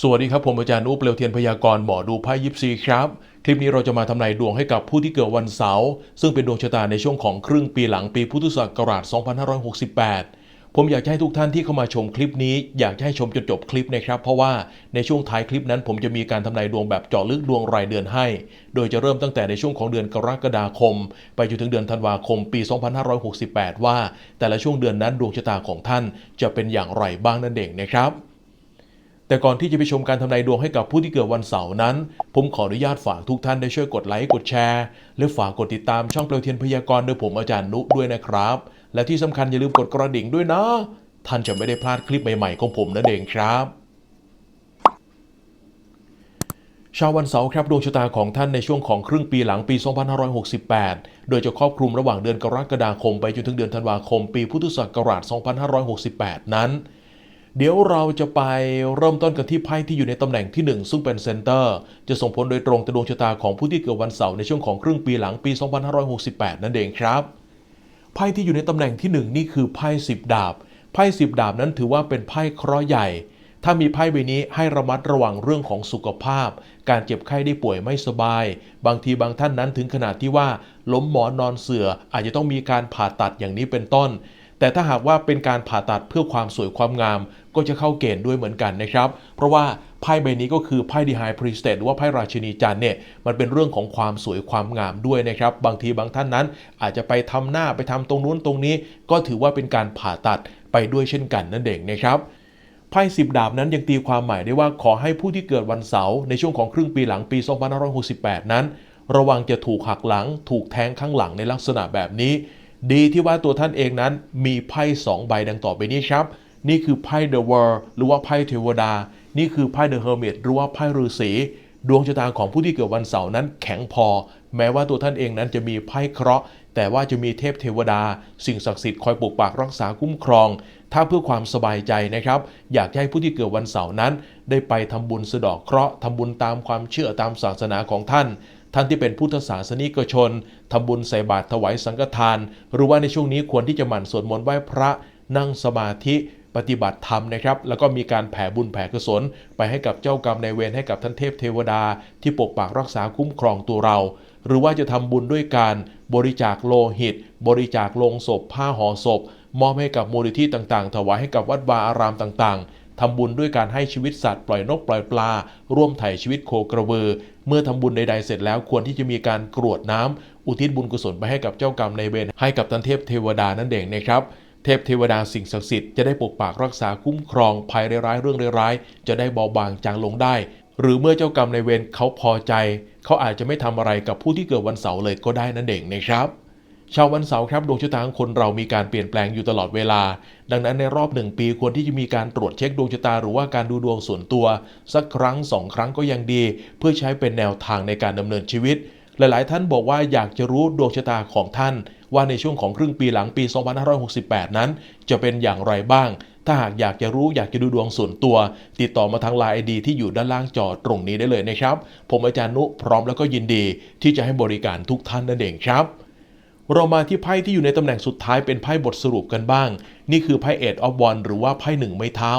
สวัสดีครับ ผมอาจารย์นุเลวเทียนพยากรณ์หมอดูไพ่ยิปซีครับ คลิปนี้เราจะมาทำนายดวงให้กับผู้ที่เกิดวันเสาร์ซึ่งเป็นดวงชะตาในช่วงของครึ่งปีหลังปีพุทธศักราช 2568 ผมอยากให้ทุกท่านที่เข้ามาชมคลิปนี้ อยากให้ชมจนจบคลิปนะครับ เพราะว่าในช่วงท้ายคลิปนั้น ผมจะมีการทำนายดวงแบบเจาะลึกดวงรายเดือนให้ โดยจะเริ่มตั้งแต่ในช่วงของเดือนกรกฎาคม ไปจนถึงเดือนธันวาคมปี 2568 ว่า แต่ละช่วงเดือนนั้นดวงชะตาของท่านจะเป็นอย่างไรบ้างนั่นเองนะครับ แต่ก่อนที่จะไปชมการทำนายดวงให้กับผู้ที่เกิดวันเสาร์นั้น ผมขออนุญาตฝากทุกท่านได้ช่วยกดไลค์กดแชร์ และฝากกดติดตามช่องเปลวเทียนพยากรณ์โดยผมอาจารย์นุด้วยนะครับ และที่สำคัญอย่าลืมกดกระดิ่งด้วยนะ ท่านจะไม่ได้พลาดคลิปใหม่ๆของผมนั่นเองครับชาววันเสาร์ครับดวงชะตาของท่านในช่วงของครึ่งปีหลังปี 2568 โดยจะครอบคลุมระหว่างเดือนกรกฎาคมไปจนถึงเดือนธันวาคมปีพุทธศักราช 2568 นั้น เดี๋ยวเราจะไปเริ่มต้นกันที่ไพ่ที่อยู่ในตำแหน่งที่ 1 ซึ่งเป็นเซนเตอร์ จะส่งผลโดยตรงต่อดวงชะตาของผู้ที่เกิดวันเสาร์ในช่วงของครึ่งปีหลังปี 2568 นั่นเองครับไพ่ที่อยู่ในตำแหน่งที่ 1 นี่คือไพ่สิบดาบไพ่สิบดาบนั้นถือว่าเป็นไพ่เคราะห์ใหญ่ ถ้ามีไพ่ใบนี้ให้ระมัดระวังเรื่องของสุขภาพ การเจ็บไข้ได้ป่วยไม่สบาย บางทีบางท่านนั้นถึงขนาดที่ว่า ล้มหมอนนอนเสืออาจจะต้องมีการผ่าตัดอย่างนี้เป็นต้น แต่ถ้าหากว่าเป็นการผ่าตัดเพื่อความสวยความงาม ก็จะเข้าเกณฑ์ด้วยเหมือนกันนะครับ เพราะว่าไพ่ใบนี้ก็คือไพ่ดีไฮพรีสเตหรือว่าไพ่ราชินีจันเนี่ยมันเป็นเรื่องของความสวยความงามด้วยนะครับ บางทีบางท่านนั้น อาจจะไปทำหน้าไปทำตรงนู้นตรงนี้ ก็ถือว่าเป็นการผ่าตัดไปด้วยเช่นกันนั่นเองนะครับไพ่สิบดาบนั้นยังตีความหมายได้ว่าขอให้ผู้ที่เกิดวันเสาร์ในช่วงของครึ่งปีหลังปี 2568 นั้น ระวังจะถูกหักหลัง ถูกแทงข้างหลังในลักษณะแบบนี้ ดีที่ว่าตัวท่านเองนั้นมีไพ่สองใบดังต่อไปนี้ครับ นี่คือไพ่ The World หรือว่าไพ่เทวดา นี่คือไพ่ The Hermit หรือว่าไพ่ฤาษีดวงชะตาของผู้ที่เกิดวันเสาร์นั้นแข็งพอ แม้ว่าตัวท่านเองนั้นจะมีไพ่เคราะห์แต่ว่าจะมีเทพเทวดา สิ่งศักดิ์สิทธิ์คอยปกปักรักษาคุ้มครอง ถ้าเพื่อความสบายใจนะครับ อยากให้ผู้ที่เกิดวันเสาร์นั้น ได้ไปทำบุญสะดอกเคราะห์ทำบุญตามความเชื่อตามศาสนาของท่าน ท่านที่เป็นพุทธศาสนิกชนทำบุญใส่บาตรถวายสังฆทาน หรือว่าในช่วงนี้ควรที่จะหมั่นสวดมนต์ไหว้พระนั่งสมาธิปฏิบัติธรรมนะครับ แล้วก็มีการแผ่บุญแผ่กุศล ไปให้กับเจ้ากรรมนายเวรให้กับท่านเทพเทวดา ที่ปกปักรักษาคุ้มครองตัวเรา หรือว่าจะทำบุญด้วยการบริจาคโลหิต บริจาคโลงศพ ผ้าห่อศพ มอบให้กับมูลนิธิต่างๆ ถวายให้กับวัดวาอารามต่างๆ ทำบุญด้วยการให้ชีวิตสัตว์ปล่อยนกปล่อยปลา ร่วมไถ่ชีวิตโคกระเบือ เมื่อทำบุญใดๆเสร็จแล้วควรที่จะมีการกรวดน้ำอุทิศบุญกุศลไปให้กับเจ้ากรรมในเวรให้กับท่านเทพเทวดานั่นเองนะครับเทพเทวดาสิ่งศักดิ์สิทธิ์จะได้ปกปักรักษาคุ้มครองภัยร้ายๆเรื่องร้ายๆจะได้เบาบางจางลงได้ หรือเมื่อเจ้ากรรมในเวรเขาพอใจ เขาอาจจะไม่ทำอะไรกับผู้ที่เกิดวันเสาร์เลยก็ได้นั่นเองนะครับ ชาววันเสาร์ครับดวงชะตาของคนเรามีการเปลี่ยนแปลงอยู่ตลอดเวลา ดังนั้นในรอบหนึ่งปีควรที่จะมีการตรวจเช็คดวงชะตาหรือว่าการดูดวงส่วนตัว สักครั้งสองครั้งก็ยังดี เพื่อใช้เป็นแนวทางในการดำเนินชีวิต หลายๆ ท่านบอกว่าอยากจะรู้ดวงชะตาของท่าน ว่าในช่วงของครึ่งปีหลังปี 2568 นั้น จะเป็นอย่างไรบ้าง ถ้าหากอยากจะรู้อยากจะดูดวงส่วนตัว ติดต่อมาทางไลน์ไอดีที่อยู่ด้านล่างจอตรงนี้ได้เลยนะครับ ผมอาจารย์นุพร้อมแล้วก็ยินดี ที่จะให้บริการทุกท่านนั่นเองครับ เรามาที่ไพ่ที่อยู่ในตำแหน่งสุดท้ายเป็นไพ่บทสรุปกันบ้าง นี่คือไพ่เอ็ดออฟวันหรือว่าไพ่หนึ่งไม้เท้า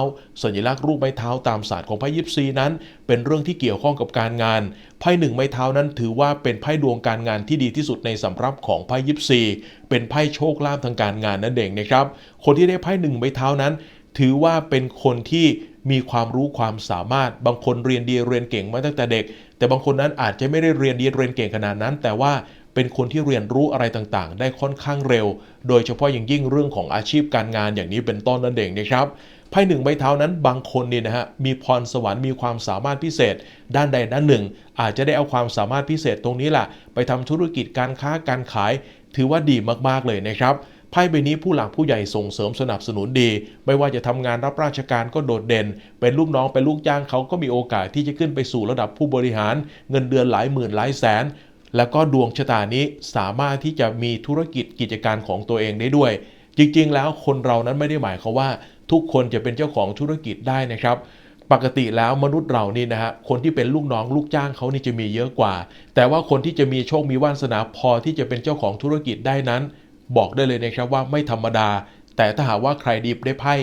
สัญลักษณ์รูปไม้เท้าตามศาสตร์ของไพ่ยิปซีนั้น เป็นเรื่องที่เกี่ยวข้องกับการงาน ไพ่หนึ่งไม้เท้านั้นถือว่าเป็นไพ่ดวงการงานที่ดีที่สุดในสำรับของไพ่ยิปซี เป็นไพ่โชคลาภทางการงานนั่นเองนะครับ คนที่ได้ไพ่หนึ่งไม้เท้านั้น ถือว่าเป็นคนที่มีความรู้ความสามารถ บางคนเรียนดีเรียนเก่งมาตั้งแต่เด็ก แต่บางคนนั้นอาจจะไม่ได้เรียนดีเรียนเก่งขนาดนั้น แต่ว่า เป็นคนที่เรียนรู้อะไรต่างๆ ได้ค่อนข้างเร็ว โดยเฉพาะอย่างยิ่งเรื่องของอาชีพการงานอย่างนี้เป็นต้นนั่นเองนะครับไพ่หนึ่งใบเท้านั้นบางคนเนี่ยนะฮะมีพรสวรรค์มีความสามารถพิเศษ ด้านใดด้านหนึ่ง อาจจะได้เอาความสามารถพิเศษตรงนี้แหละไปทำธุรกิจการค้าการขาย ถือว่าดีมากๆเลยนะครับไพ่ใบนี้ผู้หลักผู้ใหญ่ส่งเสริมสนับสนุนดี ไม่ว่าจะทำงานรับราชการก็โดดเด่น เป็นลูกน้องเป็นลูกจ้างเขาก็มีโอกาสที่จะขึ้นไปสู่ระดับผู้บริหาร เงินเดือนหลายหมื่นหลายแสน แล้วก็ดวงชะตานี้สามารถที่จะมีธุรกิจกิจการของตัวเองได้ด้วย จริงๆ แล้วคนเรานั้นไม่ได้หมายความว่า ทุกคนจะเป็นเจ้าของธุรกิจได้นะครับ ปกติแล้วมนุษย์เรานี่นะฮะคนที่เป็นลูกน้องลูกจ้างเขานี่จะมีเยอะกว่า แต่ว่าคนที่จะมีโชคมีวาสนาพอที่จะเป็นเจ้าของธุรกิจได้นั้น บอกได้เลยนะครับว่าไม่ธรรมดา แต่ถ้าหากว่าใครดีได้ไพ่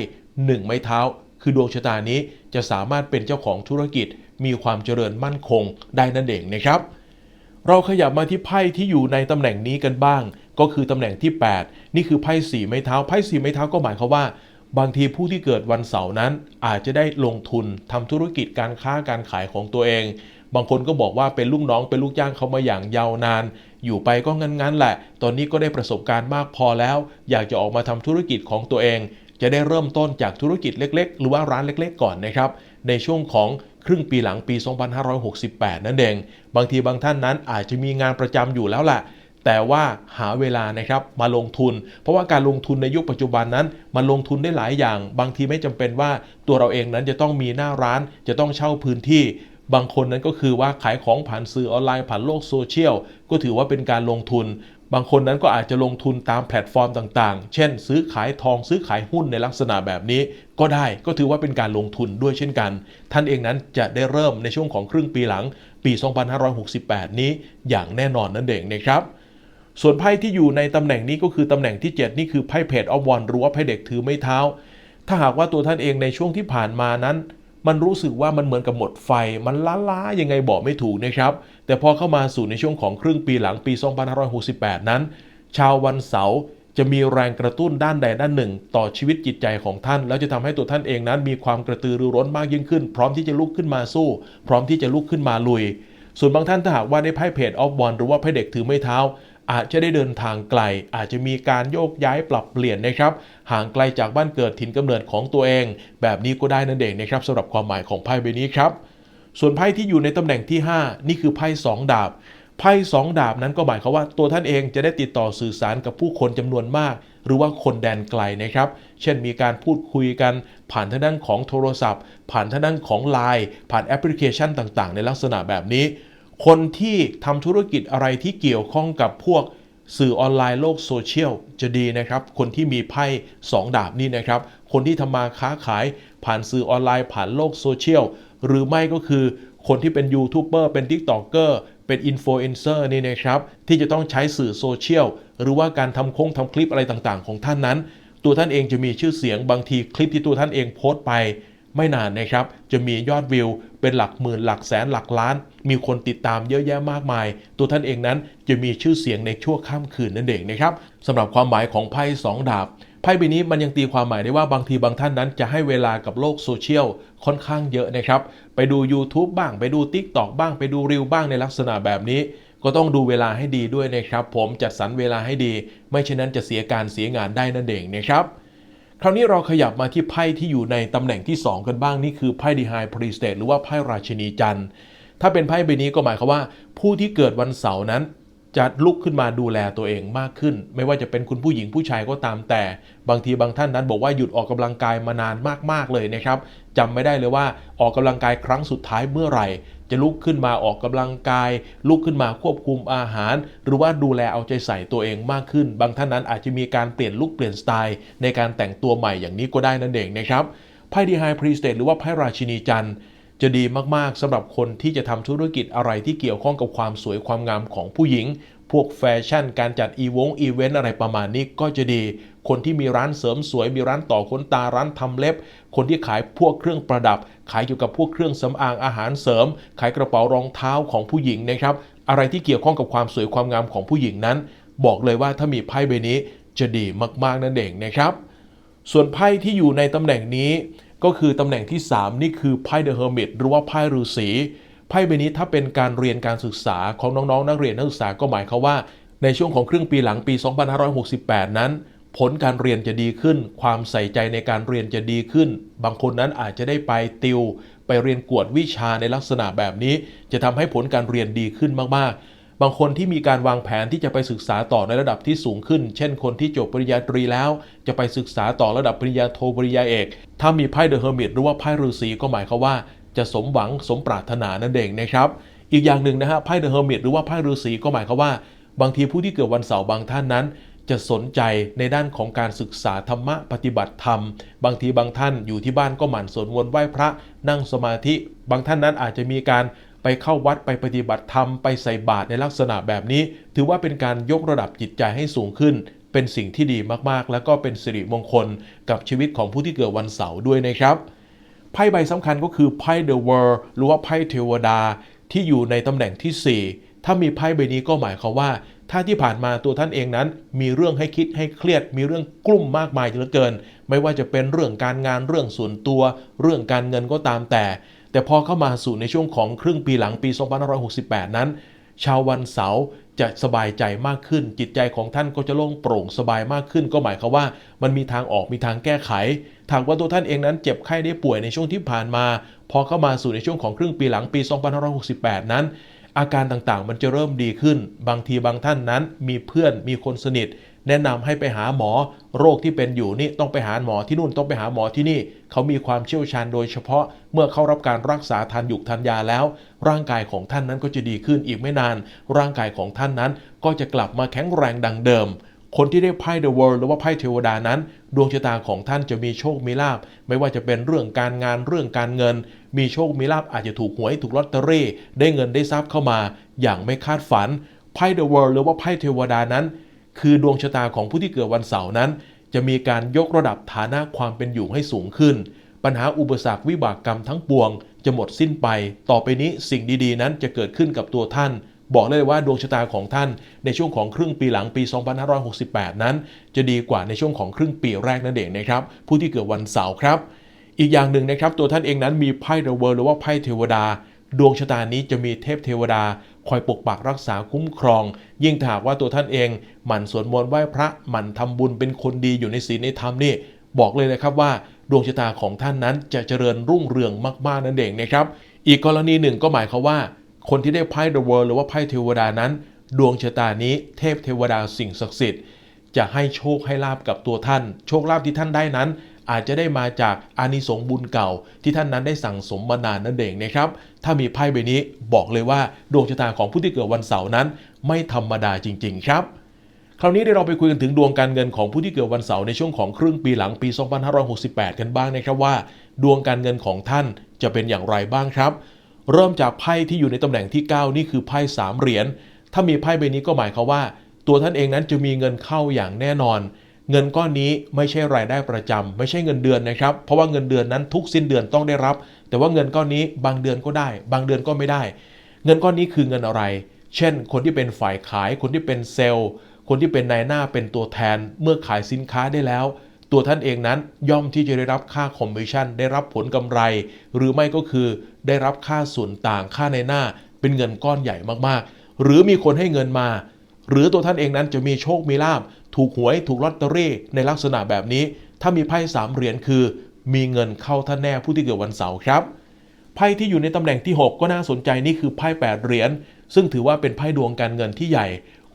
หนึ่งไม้เท้า คือดวงชะตานี้จะสามารถเป็นเจ้าของธุรกิจ มีความเจริญมั่นคงได้นั่นเองนะครับ เราขยับมาที่ไพ่ที่อยู่ในตำแหน่งนี้กันบ้าง ก็คือตำแหน่งที่ 8 นี่คือไพ่สีไม้เท้าไพ่สีไม้เท้าก็หมายความว่า บางทีผู้ที่เกิดวันเสาร์นั้น อาจจะได้ลงทุนทำธุรกิจการค้าการขายของตัวเอง บางคนก็บอกว่าเป็นลูกน้องเป็นลูกจ้างเขามาอย่างยาวนาน อยู่ไปก็งั้นๆแหละ ตอนนี้ก็ได้ประสบการณ์มากพอแล้ว อยากจะออกมาทำธุรกิจของตัวเอง จะได้เริ่มต้นจากธุรกิจเล็ก ๆ หรือว่าร้านเล็ก ๆ ก่อนนะครับในช่วงของ ครึ่งปีหลังปี 2568 นั่นเอง บางทีบางท่านนั้นอาจจะมีงานประจำอยู่แล้วแหละแต่ว่าหาเวลานะครับมาลงทุน เพราะว่าการลงทุนในยุคปัจจุบันนั้นมันลงทุนได้หลายอย่าง บางทีไม่จำเป็นว่าตัวเราเองนั้นจะต้องมีหน้าร้าน จะต้องเช่าพื้นที่บางคนนั้นก็คือว่าขายของผ่านสื่อออนไลน์ผ่านโลกโซเชียลก็ถือว่าเป็นการลงทุน บางคนนั้นก็อาจจะลงทุนตามแพลตฟอร์มต่างๆ เช่น ซื้อขายทองซื้อขายหุ้นในลักษณะแบบนี้ ก็ได้ก็ถือว่าเป็นการลงทุนด้วยเช่นกัน ท่านเองนั้นจะได้เริ่มในช่วงของครึ่งปีหลังปี 2568 นี้อย่างแน่นอนนั่นเองนะครับส่วนไพ่ที่อยู่ในตำแหน่งนี้ก็คือตำแหน่งที่ 7 นี่คือไพ่เพจออฟวันหรือว่าไพ่เด็กถือไม้เท้า ถ้าหากว่าตัวท่านเองในช่วงที่ผ่านมานั้น มันรู้สึกว่ามันเหมือนกับหมดไฟ มันล้าๆ ยังไงบอกไม่ถูกนะครับ แต่พอเข้ามาสู่ในช่วงของครึ่งปีหลังปี 2568 นั้น ชาววันเสาร์จะมีแรงกระตุ้นด้านใดด้านหนึ่ง ต่อชีวิตจิตใจของท่าน แล้วจะทำให้ตัวท่านเองนั้น มีความกระตือรือร้นมากยิ่งขึ้น พร้อมที่จะลุกขึ้นมาสู้ พร้อมที่จะลุกขึ้นมาลุย ส่วนบางท่านถ้าหากว่าได้ไพ่เพจออฟวันหรือว่าไพ่เด็กถือไม้เท้า อาจจะได้เดินทางไกล อาจจะมีการโยกย้ายปรับเปลี่ยนนะครับ ห่างไกลจากบ้านเกิดถิ่นกำเนิดของตัวเอง แบบนี้ก็ได้นั่นเองนะครับสำหรับความหมายของไพ่ใบนี้ครับ ส่วนไพ่ที่อยู่ในตำแหน่งที่ 5 นี่คือไพ่2ดาบไพ่2ดาบนั้นก็หมายความว่าตัวท่านเองจะได้ติดต่อสื่อสารกับผู้คนจำนวนมาก หรือว่าคนแดนไกลนะครับ เช่นมีการพูดคุยกันผ่านทางด้านของโทรศัพท์ ผ่านทางด้านของ Line ผ่านแอปพลิเคชันต่างๆ ในลักษณะแบบนี้ คนที่ทำธุรกิจอะไรที่เกี่ยวข้องกับพวกสื่อออนไลน์โลกโซเชียลจะดีนะครับ คนที่มีไพ่2ดาบนี่นะครับ คนที่ทำมาค้าขายผ่านสื่อออนไลน์ผ่านโลกโซเชียลหรือไม่ก็คือคนที่เป็นยูทูบเบอร์เป็นทิกตอกเกอร์เป็นอินฟลูเอนเซอร์นี่นะครับ ที่จะต้องใช้สื่อโซเชียลหรือว่าการทำโค้งทำคลิปอะไรต่างๆ ของท่านนั้น ตัวท่านเองจะมีชื่อเสียงบางทีคลิปที่ตัวท่านเองโพสต์ไป ไม่นานนะครับ จะมียอดวิวเป็นหลักหมื่นหลักแสนหลักล้าน มีคนติดตามเยอะแยะมากมาย ตัวท่านเองนั้นจะมีชื่อเสียงในชั่วข้ามคืนนั่นเองนะครับสำหรับความหมายของไพ่สองดาบไพ่ใบนี้มันยังตีความหมายได้ว่าบางทีบางท่านนั้นจะให้เวลากับโลกโซเชียลค่อนข้างเยอะนะครับ ไปดู YouTube บ้างไปดู TikTok บ้างไปดูรีวบ้างในลักษณะแบบนี้ ก็ต้องดูเวลาให้ดีด้วยนะครับ ผมจัดสรรเวลาให้ดี ไม่เช่นนั้นจะเสียการเสียงานได้นั่นเองนะครับ คราวนี้เราขยับมาที่ไพ่ที่อยู่ในตำแหน่งที่ 2 กันบ้าง นี่คือไพ่ดีไฮพรีสเตทหรือว่าไพ่ราชินีจันทร์ถ้าเป็นไพ่ใบนี้ก็หมายความว่า ผู้ที่เกิดวันเสาร์นั้น จะลุกขึ้นมาดูแลตัวเองมากขึ้น ไม่ว่าจะเป็นคุณผู้หญิงผู้ชายก็ตามแต่ บางทีบางท่านนั้นบอกว่าหยุดออกกำลังกายมานานมากๆเลยนะครับจำไม่ได้เลยว่าออกกำลังกายครั้งสุดท้ายเมื่อไหร่ จะลุกขึ้นมาออกกำลังกาย ลุกขึ้นมาควบคุมอาหาร หรือว่าดูแลเอาใจใส่ตัวเองมากขึ้น บางท่านนั้นอาจจะมีการเปลี่ยนลุกเปลี่ยนสไตล์ ในการแต่งตัวใหม่อย่างนี้ก็ได้นั่นเองนะครับไพ่ดีไฮพรีสเตทหรือว่าไพ่ราชินีจันทร์ จะดีมากๆสำหรับคนที่จะทำธุรกิจอะไรที่เกี่ยวข้องกับความสวยความงามของผู้หญิง พวกแฟชั่น การจัดอีวงอีเวนต์อะไรประมาณนี้ก็จะดี คนที่มีร้านเสริมสวยมีร้านต่อขนตาร้านทำเล็บ คนที่ขายพวกเครื่องประดับ ขายเกี่ยวกับพวกเครื่องสำอางอาหารเสริม ขายกระเป๋ารองเท้าของผู้หญิงนะครับอะไรที่เกี่ยวข้องกับความสวยความงามของผู้หญิงนั้น บอกเลยว่าถ้ามีไพ่ใบนี้จะดีมากๆนั่นเองนะครับ ส่วนไพ่ที่อยู่ในตำแหน่งนี้ ก็คือตำแหน่งที่ 3 นี่คือไพ่เดอะเฮอร์มิตหรือว่าไพ่ฤาษีไพ่ใบนี้ถ้าเป็นการเรียนการศึกษาของน้องๆ นักเรียนนักศึกษาก็หมายความว่า ในช่วงของครึ่งปีหลังปี 2568 นั้น ผลการเรียนจะดีขึ้น ความใส่ใจในการเรียนจะดีขึ้น บางคนนั้นอาจจะได้ไปติว ไปเรียนกวดวิชาในลักษณะแบบนี้ จะทำให้ผลการเรียนดีขึ้นมากๆ บางคนที่มีการวางแผนที่จะไปศึกษาต่อในระดับที่สูงขึ้น เช่นคนที่จบปริญญาตรีแล้ว จะไปศึกษาต่อระดับปริญญาโทปริญญาเอก ถ้ามีไพ่เดอะเฮอร์มิตหรือว่าไพ่ฤาษีก็หมายความว่า จะสมหวังสมปรารถนานั่นเองนะครับ อีกอย่างหนึ่งนะฮะไพ่เดอะเฮอร์มิตหรือว่าไพ่ฤาษีก็หมายความว่า บางทีผู้ที่เกิดวันเสาร์บางท่านนั้นจะสนใจในด้านของการศึกษาธรรมะปฏิบัติธรรม บางทีบางท่านอยู่ที่บ้านก็หมั่นสวดมนต์ไหว้พระนั่งสมาธิ บางท่านนั้นอาจจะมีการ ไปเข้าวัดไปปฏิบัติธรรมไปใส่บาตรในลักษณะแบบนี้ ถือว่าเป็นการยกระดับจิตใจให้สูงขึ้น เป็นสิ่งที่ดีมากๆ แล้วก็เป็นสิริมงคลกับชีวิตของผู้ที่เกิดวันเสาร์ด้วยนะครับไพ่ใบสำคัญก็คือไพ่ The World หรือว่าไพ่เทวดาที่อยู่ในตำแหน่งทีสี่ 4 ถ้ามีไพ่ใบนี้ก็หมายความว่า ถ้าที่ผ่านมาตัวท่านเองนั้น มีเรื่องให้คิดให้เครียด มีเรื่องกลุ่มมากมายเหลือเกิน ไม่ว่าจะเป็นเรื่องการงานเรื่องส่วนตัว เรื่องการเงินก็ตามแต่ แต่พอเข้ามาสู่ในช่วงของครึ่งปีหลังปี 2568 นั้น ชาววันเสาร์จะสบายใจมากขึ้น จิตใจของท่านก็จะโล่งโปร่งสบายมากขึ้น ก็หมายความว่า มันมีทางออกมีทางแก้ไขถากว่าตัวท่านเองนั้นเจ็บไข้ได้ป่วยในช่วงที่ผ่านมา พอเข้ามาสู่ในช่วงของครึ่งปีหลังปี 2568 นั้น อาการต่างๆ มันจะเริ่มดีขึ้น บางทีบางท่านนั้น มีเพื่อนมีคนสนิท แนะนำให้ไปหาหมอโรคที่เป็นอยู่นี่ต้องไปหาหมอที่นู่นต้องไปหาหมอที่นี่ เขามีความเชี่ยวชาญโดยเฉพาะเมื่อเข้ารับการรักษาทานหยุกทานยาแล้ว ร่างกายของท่านนั้นก็จะดีขึ้นอีกไม่นาน ร่างกายของท่านนั้น ก็จะกลับมาแข็งแรงดังเดิม คนที่ได้ไพ่ The World หรือว่าไพ่เทวดานั้น ดวงชะตาของท่านจะมีโชคมีลาบไม่ว่าจะเป็นเรื่องการงานเรื่องการเงิน มีโชคมีลาบอาจจะถูกหวยถูกลอตเตอรี่ได้เงินได้ทรัพย์เข้ามา อย่างไม่คาดฝันไพ่ The World หรือว่าไพ่เทวดานั้น คือดวงชะตาของผู้ที่เกิดวันเสาร์นั้น จะมีการยกระดับฐานะความเป็นอยู่ให้สูงขึ้น ปัญหาอุปสรรควิบากกรรมทั้งปวง จะหมดสิ้นไป ต่อไปนี้สิ่งดีๆ นั้นจะเกิดขึ้นกับตัวท่าน บอกเลยว่าดวงชะตาของท่าน ในช่วงของครึ่งปีหลังปี 2568 นั้น จะดีกว่าในช่วงของครึ่งปีแรกนั่นเองนะครับผู้ที่เกิดวันเสาร์ครับ อีกอย่างหนึ่งนะครับตัวท่านเองนั้นมีไพ่เดอะเวิร์หรือว่าไพ่เทวดา ดวงชะตานี้จะมีเทพเทวดา คอยปกปักรักษาคุ้มครอง ยิ่งถ้าหากว่าตัวท่านเองหมั่นสวดมนต์ไหว้พระหมั่นทำบุญเป็นคนดีอยู่ในศีลในธรรมนี่บอกเลยนะครับว่าดวงชะตาของท่านนั้นจะเจริญรุ่งเรืองมากๆนั่นเองนะครับ อีกกรณีหนึ่งก็หมายความว่า คนที่ได้ไพ่ The World หรือว่าไพ่เทวดานั้น ดวงชะตานี้เทพเทวดาสิ่งศักดิ์สิทธิ์จะให้โชคให้ลาบกับตัวท่าน โชคลาภที่ท่านได้นั้น อาจจะได้มาจากอานิสงส์บุญเก่า ที่ท่านนั้นได้สั่งสมมานานนั่นเองนะครับ ถ้ามีไพ่ใบนี้บอกเลยว่าดวงชะตาของผู้ที่เกิดวันเสาร์นั้น ไม่ธรรมดาจริง ๆ ครับคราวนี้เดี๋ยวเราไปคุยกันถึงดวงการเงินของผู้ที่เกิดวันเสาร์ในช่วงของครึ่งปีหลังปี 2568 กันบ้างนะครับว่า ดวงการเงินของท่านจะเป็นอย่างไรบ้างครับ เริ่มจากไพ่ที่อยู่ในตำแหน่งที่ 9 นี่คือไพ่สามเหรียญถ้ามีไพ่ใบนี้ก็หมายความว่า ตัวท่านเองนั้นจะมีเงินเข้าอย่างแน่นอน เงินก้อนนี้ไม่ใช่รายได้ประจำไม่ใช่เงินเดือนนะครับ เพราะว่าเงินเดือนนั้นทุกสิ้นเดือนต้องได้รับ แต่ว่าเงินก้อนนี้บางเดือนก็ได้ บางเดือนก็ไม่ได้ เงินก้อนนี้คือเงินอะไร เช่น คนที่เป็นฝ่ายขาย คนที่เป็นเซลล์ คนที่เป็นนายหน้าเป็นตัวแทน เมื่อขายสินค้าได้แล้ว ตัวท่านเองนั้นย่อมที่จะได้รับค่าคอมมิชชั่น ได้รับผลกำไร หรือไม่ก็คือได้รับค่าส่วนต่างค่าในหน้า เป็นเงินก้อนใหญ่มากๆ หรือมีคนให้เงินมา หรือตัวท่านเองนั้นจะมีโชคมีลาบถูกหวยถูกลอตเตอรี่ในลักษณะแบบนี้ ถ้ามีไพ่สามเหรียญคือ มีเงินเข้าท่านแน่ผู้ที่เกิดวันเสาร์ครับไพ่ที่อยู่ในตำแหน่งที่ 6 ก็น่าสนใจนี่คือไพ่8เหรียญซึ่งถือว่าเป็นไพ่ดวงการเงินที่ใหญ่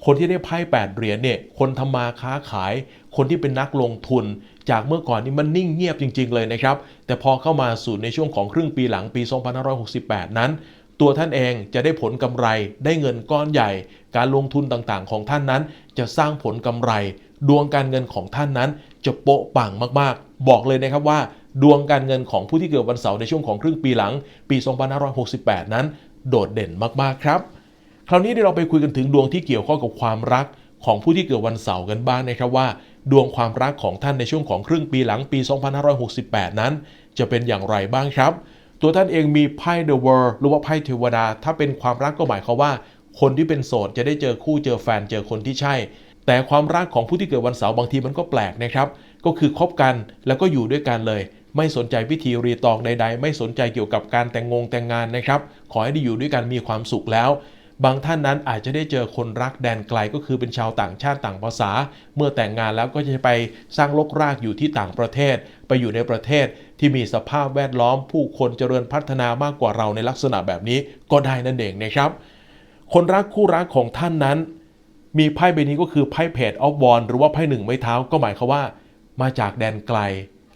คนที่ได้ไพ่8เหรียญเนี่ยคนทำมาค้าขาย คนที่เป็นนักลงทุน จากเมื่อก่อนนี่มันนิ่งเงียบจริง ๆ เลยนะครับ แต่พอเข้ามาสู่ในช่วงของครึ่งปีหลังปี 2568 นั้น ตัวท่านเองจะได้ผลกำไรได้เงินก้อนใหญ่ การลงทุนต่างๆ ของท่านนั้น จะสร้างผลกำไร ดวงการเงินของท่านนั้น จะโปะปังมากๆ บอกเลยนะครับว่า ดวงการเงินของผู้ที่เกิดวันเสาร์ในช่วงของครึ่งปีหลัง ปี 2568 นั้น โดดเด่นมากๆครับ คราวนี้เดี๋ยวเราไปคุยกันถึงดวงที่เกี่ยวข้องกับความรักของผู้ที่เกิดวันเสาร์กันบ้างนะครับว่า ดวงความรักของท่านในช่วงของครึ่งปีหลังปี 2568 นั้น จะเป็นอย่างไรบ้างครับ ตัวท่านเองมีไพ่เดอะเวิร์หรือว่าไพ่เทวดา ถ้าเป็นความรักก็หมายความว่า คนที่เป็นโสดจะได้เจอคู่เจอแฟนเจอคนที่ใช่ แต่ความรักของผู้ที่เกิดวันเสาร์บางทีมันก็แปลกนะครับ ก็คือคบกันแล้วก็อยู่ด้วยกันเลย ไม่สนใจพิธีรีตองใด ๆ ไม่สนใจเกี่ยวกับการแต่งงงแต่งงานนะครับ ขอให้ได้อยู่ด้วยกันมีความสุขแล้ว บางท่านนั้นอาจจะได้เจอคนรักแดนไกลก็คือเป็นชาวต่างชาติต่างภาษา เมื่อแต่งงานแล้วก็จะไปสร้างลกรากอยู่ที่ต่างประเทศ ไปอยู่ในประเทศที่มีสภาพแวดล้อม ผู้คนเจริญพัฒนามากกว่าเราในลักษณะแบบนี้ก็ได้นั่นเองนะครับ คนรักคู่รักของท่านนั้น มีไพ่ใบนี้ก็คือไพ่เพจออฟวอนหรือว่าไพ่หนึ่งไม้เท้าก็หมายความว่า มาจากแดนไกล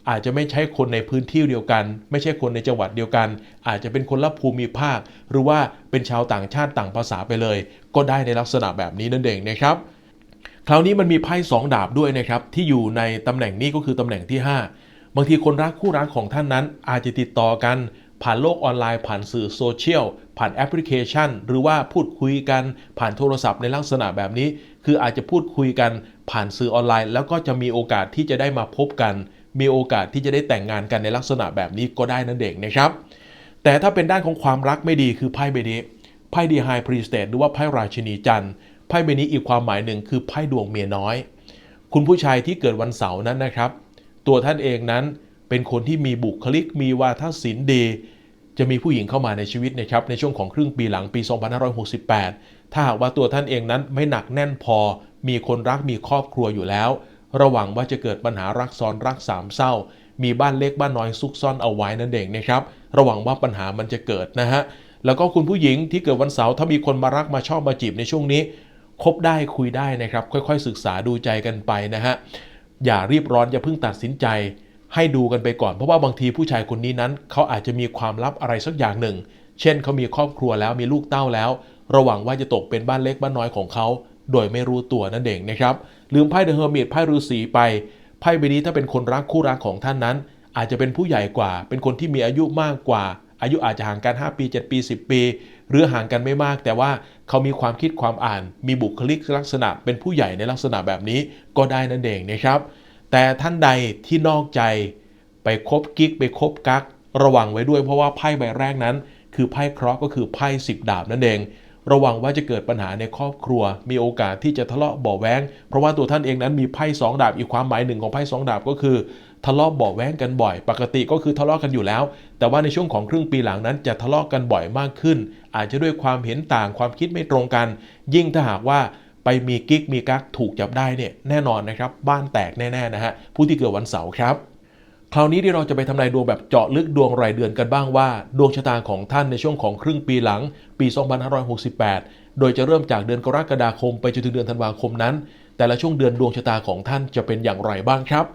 อาจจะไม่ใช่คนในพื้นที่เดียวกัน ไม่ใช่คนในจังหวัดเดียวกัน อาจจะเป็นคนละภูมิภาค หรือว่าเป็นชาวต่างชาติต่างภาษาไปเลย ก็ได้ในลักษณะแบบนี้นั่นเองนะครับ คราวนี้มันมีไพ่สองดาบด้วยนะครับที่อยู่ในตำแหน่งนี้ก็คือตำแหน่งที่ 5 บางทีคนรักคู่รักของท่านนั้น อาจจะติดต่อกันผ่านโลกออนไลน์ผ่านสื่อโซเชียลผ่านแอปพลิเคชัน หรือว่าพูดคุยกันผ่านโทรศัพท์ในลักษณะแบบนี้ คืออาจจะพูดคุยกันผ่านสื่อออนไลน์ แล้วก็จะมีโอกาสที่จะได้มาพบกัน มีโอกาสที่จะได้แต่งงานกันในลักษณะแบบนี้ก็ได้นั่นเองนะครับ แต่ถ้าเป็นด้านของความรักไม่ดีคือไพ่ใบนี้ไพ่ดีไฮพรีสเตทหรือว่าไพ่ราชินีจันทร์ไพ่ใบนี้อีกความหมายหนึ่งคือไพ่ดวงเมียน้อย คุณผู้ชายที่เกิดวันเสาร์นั้นนะครับ ตัวท่านเองนั้นเป็นคนที่มีบุคลิกมีวาทศิลป์ดีจะมีผู้หญิงเข้ามาในชีวิตนะครับในช่วงของครึ่งปีหลังปี 2568 ถ้าหากว่าตัวท่านเองนั้นไม่หนักแน่นพอ มีคนรักมีครอบครัวอยู่แล้ว ระวังว่าจะเกิดปัญหารักซ้อนรักสามเศร้า มีบ้านเล็กบ้านน้อยซุกซ่อนเอาไว้นั่นเองนะครับ ระวังว่าปัญหามันจะเกิดนะฮะ แล้วก็คุณผู้หญิงที่เกิดวันเสาร์ถ้ามีคนมารักมาชอบมาจีบในช่วงนี้คบได้คุยได้นะครับ ค่อยๆ ศึกษาดูใจกันไปนะฮะ อย่ารีบร้อนอย่าเพิ่งตัดสินใจ ให้ดูกันไปก่อนเพราะว่าบางทีผู้ชายคนนี้นั้นเขาอาจจะมีความลับอะไรสักอย่างหนึ่ง เช่นเขามีครอบครัวแล้วมีลูกเต้าแล้ว ระวังว่าจะตกเป็นบ้านเล็กบ้านน้อยของเขา โดยไม่รู้ตัวนั่นเองนะครับ ลืมไพ่เดอะเฮอร์มิตไพ่ฤาษีไป ไพ่ใบนี้ถ้าเป็นคนรักคู่รักของท่านนั้น อาจจะเป็นผู้ใหญ่กว่า เป็นคนที่มีอายุมากกว่า อายุอาจจะห่างกัน 5 ปี 7 ปี 10 ปี หรือห่างกันไม่มาก แต่ว่าเขามีความคิดความอ่าน มีบุคลิกลักษณะ เป็นผู้ใหญ่ในลักษณะแบบนี้ก็ได้นั่นเองนะครับ แต่ท่านใดที่นอกใจไปคบกิ๊กไปคบกักระวังไว้ด้วยเพราะว่าไพ่ใบแรกนั้น คือไพ่เคราะห์ก็คือไพ่สิบดาบนั่นเอง ระวังว่าจะเกิดปัญหาในครอบครัว มีโอกาสที่จะทะเลาะเบาะแว้ง เพราะว่าตัวท่านเองนั้นมีไพ่สองดาบอีกความหมายหนึ่งของไพ่สองดาบก็คือ ทะเลาะเบาะแว้งกันบ่อย ปกติก็คือทะเลาะกันอยู่แล้ว แต่ว่าในช่วงของครึ่งปีหลังนั้นจะทะเลาะกันบ่อยมากขึ้น อาจจะด้วยความเห็นต่างความคิดไม่ตรงกัน ยิ่งถ้าหากว่าไปมีกิ๊กมีกักถูกจับได้เนี่ยแน่นอนนะครับ บ้านแตกแน่ๆนะฮะผู้ที่เกิดวันเสาร์ครับ คราวนี้ที่เราจะไปทำนายดวงแบบเจาะลึกดวงรายเดือนกันบ้างว่า ดวงชะตาของท่านในช่วงของครึ่งปีหลัง ปี 2568 โดยจะเริ่มจากเดือนกรกฎาคมไปจนถึงเดือนธันวาคมนั้น แต่ละช่วงเดือนดวงชะตาของท่านจะเป็นอย่างไรบ้างครับ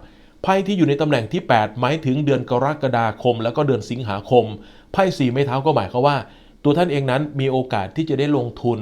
ไพ่ที่อยู่ในตำแหน่งที่ 8 หมายถึงเดือนกรกฎาคม แล้วก็เดือนสิงหาคมไพ่สีไม้เท้าก็หมายความว่า ตัวท่านเองนั้นมีโอกาสที่จะได้ลงทุน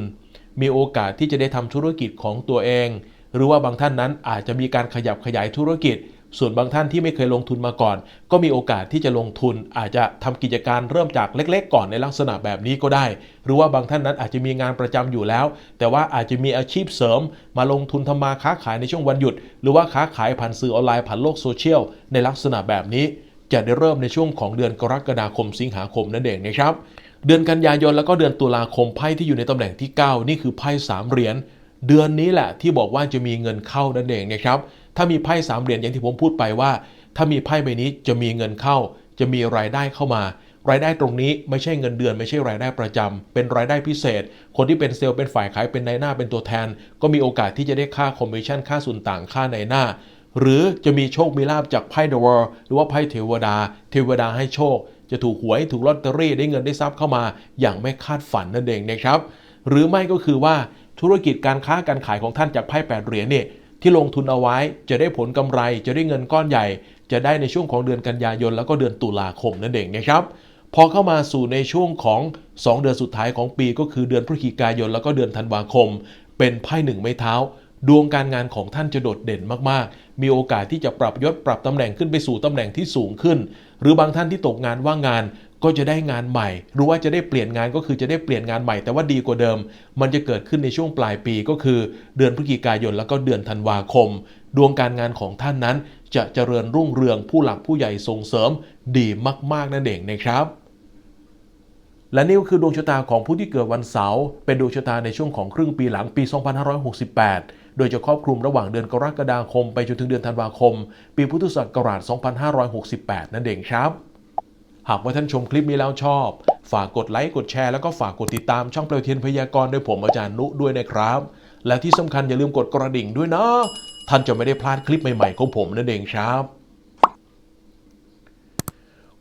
มีโอกาสที่จะได้ทำธุรกิจของตัวเอง หรือว่าบางท่านนั้นอาจจะมีการขยับขยายธุรกิจ ส่วนบางท่านที่ไม่เคยลงทุนมาก่อน ก็มีโอกาสที่จะลงทุน อาจจะทำกิจการเริ่มจากเล็ก ๆ ก่อนในลักษณะแบบนี้ก็ได้ หรือว่าบางท่านนั้นอาจจะมีงานประจำอยู่แล้ว แต่ว่าอาจจะมีอาชีพเสริม มาลงทุนทำมาค้าขายในช่วงวันหยุด หรือว่าค้าขายผ่านสื่อออนไลน์ผ่านโลกโซเชียลในลักษณะแบบนี้ จะได้เริ่มในช่วงของเดือนกรกฎาคมสิงหาคมนั่นเองนะครับ เดือนกันยายนแล้วก็เดือนตุลาคมไพ่ที่อยู่ในตำแหน่งที่ 9 นี่คือไพ่สามเหรียญเดือนนี้แหละที่บอกว่าจะมีเงินเข้านั่นเองนะครับ ถ้ามีไพ่สามเหรียญอย่างที่ผมพูดไปว่า ถ้ามีไพ่ใบนี้จะมีเงินเข้า จะมีรายได้เข้ามา รายได้ตรงนี้ไม่ใช่เงินเดือน ไม่ใช่รายได้ประจำเป็นรายได้พิเศษ คนที่เป็นเซลล์เป็นฝ่ายขายเป็นนายหน้าเป็นตัวแทน ก็มีโอกาสที่จะได้ค่าคอมมิชชั่นค่าส่วนต่างค่านายหน้า หรือจะมีโชคมีลาบจากไพ่เดอะวอลหรือว่าไพ่เทวดา เทวดาให้โชค จะถูกหวยถูกลอตเตอรี่ได้เงินได้ทรัพย์เข้ามา อย่างไม่คาดฝันนั่นเองนะครับ หรือไม่ก็คือว่าธุรกิจการค้าการขายของท่านจากไพ่แปดเหรียญเนี่ย ที่ลงทุนเอาไว้จะได้ผลกำไร จะได้เงินก้อนใหญ่ จะได้ในช่วงของเดือนกันยายน แล้วก็เดือนตุลาคมนั่นเองนะครับพอเข้ามาสู่ในช่วงของ 2 เดือนสุดท้ายของปีก็คือเดือนพฤศจิกายนแล้วก็เดือนธันวาคม เป็นไพ่หนึ่งไม้เท้า ดวงการงานของท่านจะโดดเด่นมากๆ มีโอกาสที่จะปรับยศปรับตำแหน่งขึ้นไปสู่ตำแหน่งที่สูงขึ้น หรือบางท่านที่ตกงานว่างงาน ก็จะได้งานใหม่ หรือว่าจะได้เปลี่ยนงานก็คือจะได้เปลี่ยนงานใหม่ แต่ว่าดีกว่าเดิม มันจะเกิดขึ้นในช่วงปลายปีก็คือ เดือนพฤศจิกายนแล้วก็เดือนธันวาคม ดวงการงานของท่านนั้น จะเจริญรุ่งเรืองผู้หลักผู้ใหญ่ส่งเสริม ดีมากๆนั่นเองนะครับและนี่ก็คือดวงชะตาของผู้ที่เกิดวันเสาร์เป็นดวงชะตาในช่วงของครึ่งปีหลังปี 2568 โดยจะครอบคลุมระหว่างเดือนกรกฎาคมไปจนถึงเดือนธันวาคม ปีพุทธศักราช 2568 นั่นเองครับ หากว่าท่านชมคลิปนี้แล้วชอบ ฝากกดไลค์กดแชร์แล้วก็ฝากกดติดตามช่องเปลวเทียนพยากรณ์โดยผมอาจารย์นุด้วยนะครับ และที่สำคัญอย่าลืมกดกระดิ่งด้วยนะท่านจะไม่ได้พลาดคลิปใหม่ๆของผมนั่นเองครับ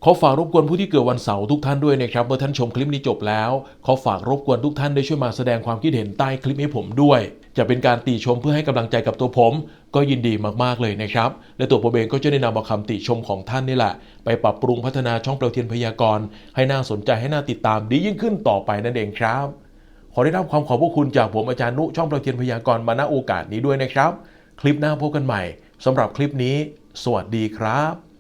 ขอฝากรบกวนผู้ที่เกิดวันเสาร์ทุกท่านด้วยนะครับเมื่อท่านชมคลิปนี้จบแล้ว ขอฝากรบกวนทุกท่านได้ช่วยมาแสดงความคิดเห็นใต้คลิปให้ผมด้วย จะเป็นการติชมเพื่อให้กำลังใจกับตัวผม ก็ยินดีมากๆเลยนะครับ และตัวผมเองก็จะได้นำเอาคำติชมของท่านนี่แหละ ไปปรับปรุงพัฒนาช่องเปลวเทียนพยากรณ์ให้น่าสนใจให้น่าติดตามดียิ่งขึ้นต่อไปนั่นเองครับ ขอได้รับความขอบพระคุณจากผมอาจารย์นุช่องเปลวเทียนพยากรณ์มาณโอกาสนี้ด้วยนะครับ คลิปหน้าพบกันใหม่สำหรับคลิปนี้ สวัสดีครับ